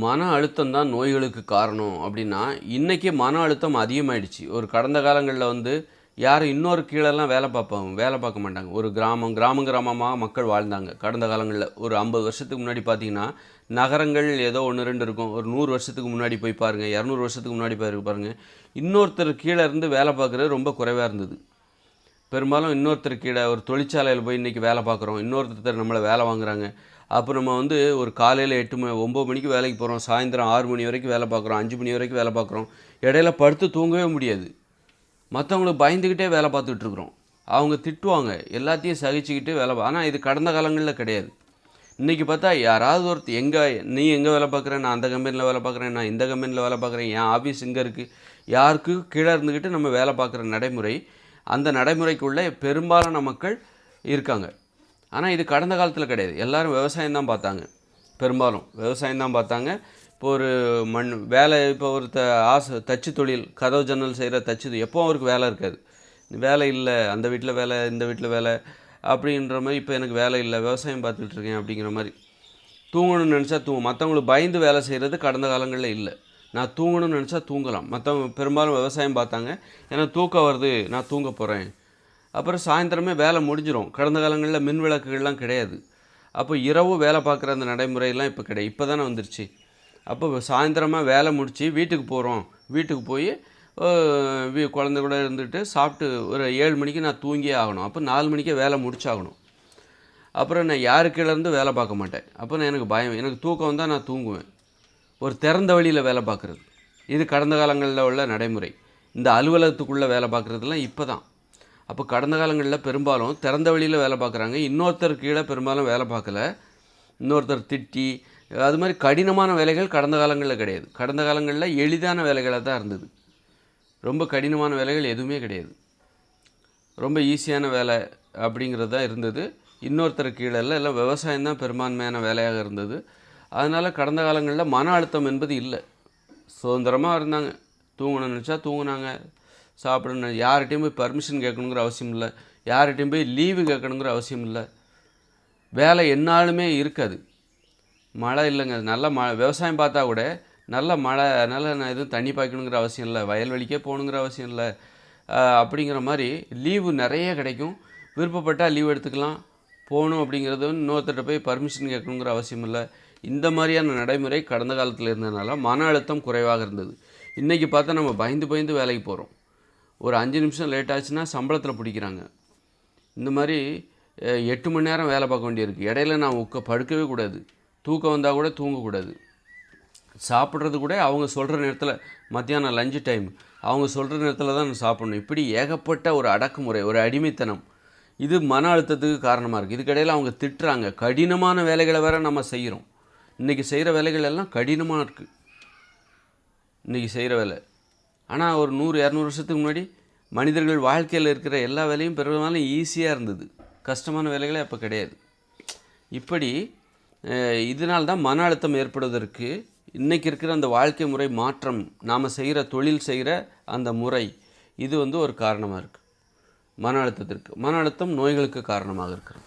மன அழுத்தம் தான் நோய்களுக்கு காரணம் அப்படின்னா இன்றைக்கி மன அழுத்தம் அதிகமாகிடுச்சு ஒரு கடந்த காலங்களில் வந்து யாரும் இன்னொரு கீழெல்லாம் வேலை பார்ப்பாங்க வேலை பார்க்க மாட்டாங்க. ஒரு கிராமம் கிராமம் கிராமமாக மக்கள் வாழ்ந்தாங்க. கடந்த காலங்களில் ஒரு ஐம்பது வருஷத்துக்கு முன்னாடி பார்த்தீங்கன்னா நகரங்கள் ஏதோ ஒன்று ரெண்டு இருக்கும். ஒரு நூறு வருஷத்துக்கு முன்னாடி போய் பாருங்கள் இரநூறு வருஷத்துக்கு முன்னாடி போய் பாருங்கள் இன்னொருத்தர் கீழே இருந்து வேலை பார்க்குறது ரொம்ப குறைவாக இருந்தது. பெரும்பாலும் இன்னொருத்தர் கீழே ஒரு தொழிற்சாலையில் போய் இன்றைக்கி வேலை பார்க்குறோம். இன்னொருத்தர் நம்மளை வேலை வாங்குறாங்க. அப்போ நம்ம வந்து ஒரு காலையில் எட்டு மணி ஒம்பது மணிக்கு வேலைக்கு போகிறோம் சாயந்தரம் ஆறு மணி வரைக்கும் வேலை பார்க்குறோம். அஞ்சு மணி வரைக்கும் வேலை பார்க்குறோம். இடையில படுத்து தூங்கவே முடியாது. மற்றவங்களுக்கு பயந்துக்கிட்டே வேலை பார்த்துக்கிட்ருக்குறோம் இருக்கிறோம். அவங்க திட்டுவாங்க. எல்லாத்தையும் சகிச்சுக்கிட்டு வேலை ஆனால் இது கடந்த காலங்களில் கிடையாது. இன்றைக்கி பார்த்தா யாராவது ஒருத்தர் எங்கே நீ எங்கே வேலை பார்க்குற? நான் அந்த கம்பெனியில் வேலை பார்க்குறேன். நான் இந்த கம்பெனியில் வேலை பார்க்குறேன். என் ஆஃபீஸ் இங்கே இருக்குது யாருக்கு கீழே இருந்துக்கிட்டு நம்ம வேலை பார்க்குற நடைமுறை அந்த நடைமுறைக்குள்ளே பெரும்பாலான மக்கள் இருக்காங்க. ஆனால் இது கடந்த காலத்தில் கிடையாது. எல்லோரும் விவசாயம் தான் பார்த்தாங்க. பெரும்பாலும் விவசாயம் தான் பார்த்தாங்க. இப்போ ஒரு மண் வேலை இப்போ ஒரு த ஆசை தச்சு தொழில் கதவு ஜன்னல் செய்கிற தச்சு எப்போ அவருக்கு வேலை இருக்காது. வேலை இல்லை அந்த வீட்டில் வேலை இந்த வீட்டில் வேலை அப்படின்ற மாதிரி இப்போ எனக்கு வேலை இல்லை விவசாயம் பார்த்துக்கிட்டு இருக்கேன் அப்படிங்கிற மாதிரி. தூங்கணும்னு நினச்சா தூங்கும். மற்றவங்களுக்கு பயந்து வேலை செய்கிறது கடந்த காலங்களில் இல்லை. நான் தூங்கணும்னு நினச்சா தூங்கலாம். மற்றவங்க பெரும்பாலும் விவசாயம் பார்த்தாங்க. ஏன்னா தூக்கம் வருது நான் தூங்க போகிறேன் அப்புறம் சாயந்தரமே வேலை முடிஞ்சிடும் கடந்த காலங்களில் மின் விளக்குகள்லாம் கிடையாது. அப்போ இரவு வேலை பார்க்குற அந்த நடைமுறையெல்லாம் இப்போ கிடையாது இப்போ தானே வந்துருச்சு. அப்போ சாயந்தரமாக வேலை முடித்து வீட்டுக்கு போகிறோம் வீட்டுக்கு போய் வீ குழந்தை கூட இருந்துட்டு சாப்பிட்டு ஒரு ஏழு மணிக்கு நான் தூங்கியே ஆகணும். அப்போ நாலு மணிக்கே வேலை முடிச்சாகணும். அப்புறம் நான் யாரு கீழே இருந்து வேலை பார்க்க மாட்டேன். அப்போ நான் எனக்கு பயம். எனக்கு தூக்கம் வந்தால் நான் தூங்குவேன். ஒரு திறந்த வழியில் வேலை பார்க்குறது. இது கடந்த காலங்களில் உள்ள நடைமுறை. இந்த அலுவலகத்துக்குள்ளே வேலை பார்க்குறதுலாம் இப்போ தான் அப்போ கடந்த காலங்களில் பெரும்பாலும் திறந்த வழியில் வேலை பார்க்குறாங்க. இன்னொருத்தர் கீழே பெரும்பாலும் வேலை பார்க்கல. இன்னொருத்தர் திட்டி அது மாதிரி கடினமான வேலைகள் கடந்த காலங்களில் கிடையாது. கடந்த காலங்களில் எளிதான வேலைகளாக தான் இருந்தது. ரொம்ப கடினமான வேலைகள் எதுவுமே கிடையாது. ரொம்ப ஈஸியான வேலை அப்படிங்கிறது தான் இருந்தது. இன்னொருத்தர் கீழே எல்லாம் விவசாயம் தான் பெரும்பான்மையான வேலையாக இருந்தது. அதனால் கடந்த காலங்களில் மன அழுத்தம் என்பது இல்லை. சுதந்திரமாக இருந்தாங்க. தூங்கணும்னு நினச்சா தூங்கினாங்க. சாப்பிடணும் யார்கிட்டையும் போய் பர்மிஷன் கேட்கணுங்கிற அவசியம் இல்லை. யார்கிட்டையும் போய் லீவு கேட்கணுங்கிற அவசியம் இல்லை. வேலை என்னாலுமே இருக்காது. மழை இல்லைங்க. நல்ல ம விவசாயம் பார்த்தா கூட நல்ல மழை அதனால் நான் எதுவும் தண்ணி பாய்க்கணுங்கிற அவசியம் இல்லை. வயல்வெளிக்கே போகணுங்கிற அவசியம் இல்லை. அப்படிங்கிற மாதிரி லீவு நிறைய கிடைக்கும். விருப்பப்பட்டால் லீவ் எடுத்துக்கலாம். போகணும் அப்படிங்கிறது இன்னொருத்தர்கிட்ட போய் பர்மிஷன் கேட்கணுங்கிற அவசியம் இல்லை. இந்த மாதிரியான நடைமுறை கடந்த காலத்தில் இருந்ததுனால மன அழுத்தம் குறைவாக இருந்தது. இன்றைக்கி பார்த்தா நம்ம பயந்து பயந்து வேலைக்கு போகிறோம் ஒரு அஞ்சு நிமிஷம் லேட் ஆச்சுன்னா சம்பளத்தில் பிடிக்கிறாங்க. இந்த மாதிரி எட்டு மணி நேரம் வேலை பார்க்க வேண்டியிருக்கு. இடையில நான் உட்க படுக்கவே கூடாது. தூக்கம் வந்தால் கூட தூங்கக்கூடாது. சாப்பிட்றது கூட அவங்க சொல்கிற நேரத்தில் மத்தியானம் லஞ்சு டைம் அவங்க சொல்கிற நேரத்தில் தான் நான் சாப்பிடணும். இப்படி ஏகப்பட்ட ஒரு அடக்குமுறை ஒரு அடிமைத்தனம். இது மன அழுத்தத்துக்கு காரணமாக இருக்குது இதுக்கிடையில் அவங்க திட்டுறாங்க. கடினமான வேலைகளை வேற நம்ம செய்கிறோம் இன்றைக்கி செய்கிற வேலைகள் எல்லாம் கடினமாக இருக்குது இன்றைக்கி செய்கிற வேலை. ஆனால் ஒரு நூறு இரநூறு வருஷத்துக்கு முன்னாடி மனிதர்கள் வாழ்க்கையில் இருக்கிற எல்லா வேலையும் பெரும்பாலும் ஈஸியாக இருந்தது. கஷ்டமான வேலைகளே அப்போ கிடையாது. இப்படி இதனால்தான் இதனால் தான் மன அழுத்தம் ஏற்படுவதற்கு இன்றைக்கி இருக்கிற அந்த வாழ்க்கை முறை மாற்றம் நாம் செய்கிற தொழில் செய்கிற அந்த முறை இது வந்து ஒரு காரணமாக இருக்குது மன அழுத்தத்திற்கு. மன அழுத்தம் நோய்களுக்கு காரணமாக இருக்கிறது.